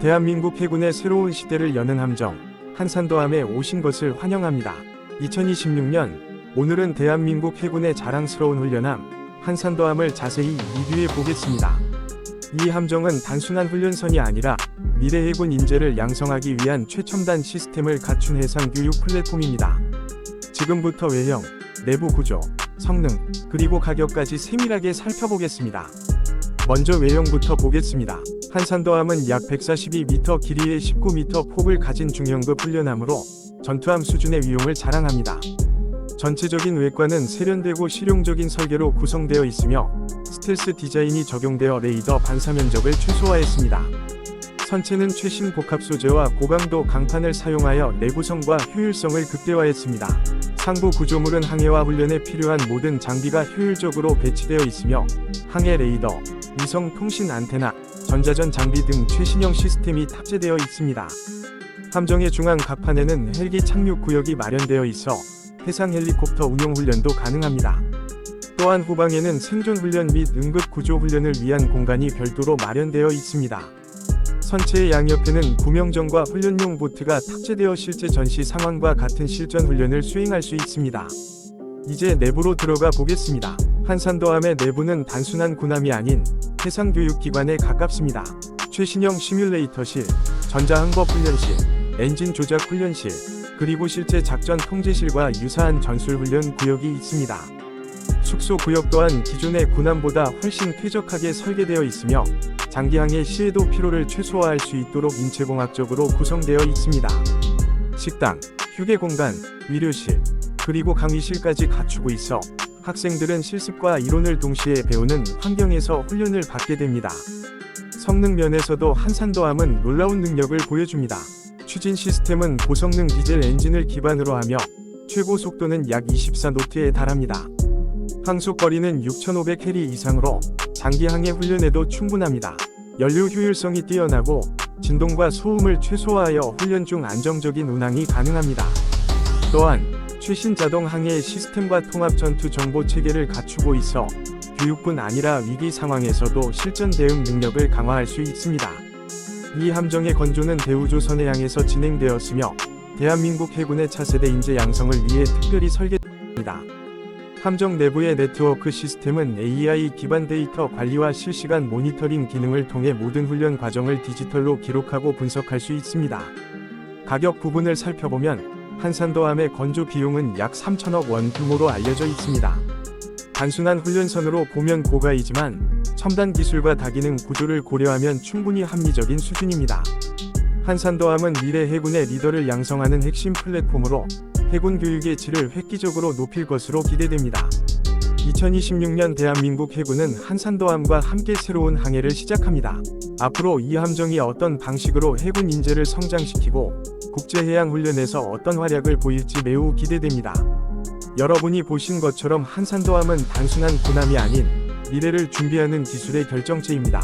대한민국 해군의 새로운 시대를 여는 함정 한산도함에 오신 것을 환영합니다. 2026년 오늘은 대한민국 해군의 자랑스러운 훈련함 한산도함을 자세히 리뷰해 보겠습니다. 이 함정은 단순한 훈련선이 아니라 미래 해군 인재를 양성하기 위한 최첨단 시스템을 갖춘 해상 교육 플랫폼입니다. 지금부터 외형, 내부 구조, 성능, 그리고 가격까지 세밀하게 살펴보겠습니다. 먼저 외형부터 보겠습니다. 한산도함은 약 142m 길이의 19m 폭을 가진 중형급 훈련함으로 전투함 수준의 위용을 자랑합니다. 전체적인 외관은 세련되고 실용적인 설계로 구성되어 있으며 스텔스 디자인이 적용되어 레이더 반사 면적을 최소화했습니다. 선체는 최신 복합 소재와 고강도 강판을 사용하여 내구성과 효율성을 극대화했습니다. 상부 구조물은 항해와 훈련에 필요한 모든 장비가 효율적으로 배치되어 있으며 항해 레이더, 위성 통신 안테나, 전자전 장비 등 최신형 시스템이 탑재되어 있습니다. 함정의 중앙 갑판에는 헬기 착륙 구역이 마련되어 있어 해상 헬리콥터 운용 훈련도 가능합니다. 또한 후방에는 생존 훈련 및 응급 구조 훈련을 위한 공간이 별도로 마련되어 있습니다. 선체의 양옆에는 구명정과 훈련용 보트가 탑재되어 실제 전시 상황과 같은 실전 훈련을 수행할 수 있습니다. 이제 내부로 들어가 보겠습니다. 한산도함의 내부는 단순한 군함이 아닌 해상교육기관에 가깝습니다. 최신형 시뮬레이터실, 전자항법 훈련실, 엔진 조작 훈련실, 그리고 실제 작전 통제실과 유사한 전술 훈련 구역이 있습니다. 숙소 구역 또한 기존의 군함보다 훨씬 쾌적하게 설계되어 있으며 장기항의 시에도 피로를 최소화할 수 있도록 인체공학적으로 구성되어 있습니다. 식당, 휴게 공간, 위료실, 그리고 강의실까지 갖추고 있어 학생들은 실습과 이론을 동시에 배우는 환경에서 훈련을 받게 됩니다. 성능 면에서도 한산도함은 놀라운 능력을 보여줍니다. 추진 시스템은 고성능 디젤 엔진을 기반으로 하며 최고 속도는 약 24노트에 달합니다. 항속 거리는 6,500캐리 이상으로 장기 항해 훈련에도 충분합니다. 연료 효율성이 뛰어나고 진동과 소음을 최소화하여 훈련 중 안정적인 운항이 가능합니다. 또한 최신 자동 항해 시스템과 통합 전투 정보 체계를 갖추고 있어 교육뿐 아니라 위기 상황에서도 실전 대응 능력을 강화할 수 있습니다. 이 함정의 건조는 대우조선해 양에서 진행되었으며 대한민국 해군의 차세대 인재 양성을 위해 특별히 설계됩니다. 함정 내부의 네트워크 시스템은 AI 기반 데이터 관리와 실시간 모니터링 기능을 통해 모든 훈련 과정을 디지털로 기록하고 분석할 수 있습니다. 가격 부분을 살펴보면 한산도함의 건조 비용은 약 3천억 원 규모로 알려져 있습니다. 단순한 훈련선으로 보면 고가이지만 첨단 기술과 다기능 구조를 고려하면 충분히 합리적인 수준입니다. 한산도함은 미래 해군의 리더를 양성하는 핵심 플랫폼으로 해군 교육의 질을 획기적으로 높일 것으로 기대됩니다. 2026년 대한민국 해군은 한산도함과 함께 새로운 항해를 시작합니다. 앞으로 이 함정이 어떤 방식으로 해군 인재를 성장시키고 국제해양훈련에서 어떤 활약을 보일지 매우 기대됩니다. 여러분이 보신 것처럼 한산도함은 단순한 군함이 아닌 미래를 준비하는 기술의 결정체입니다.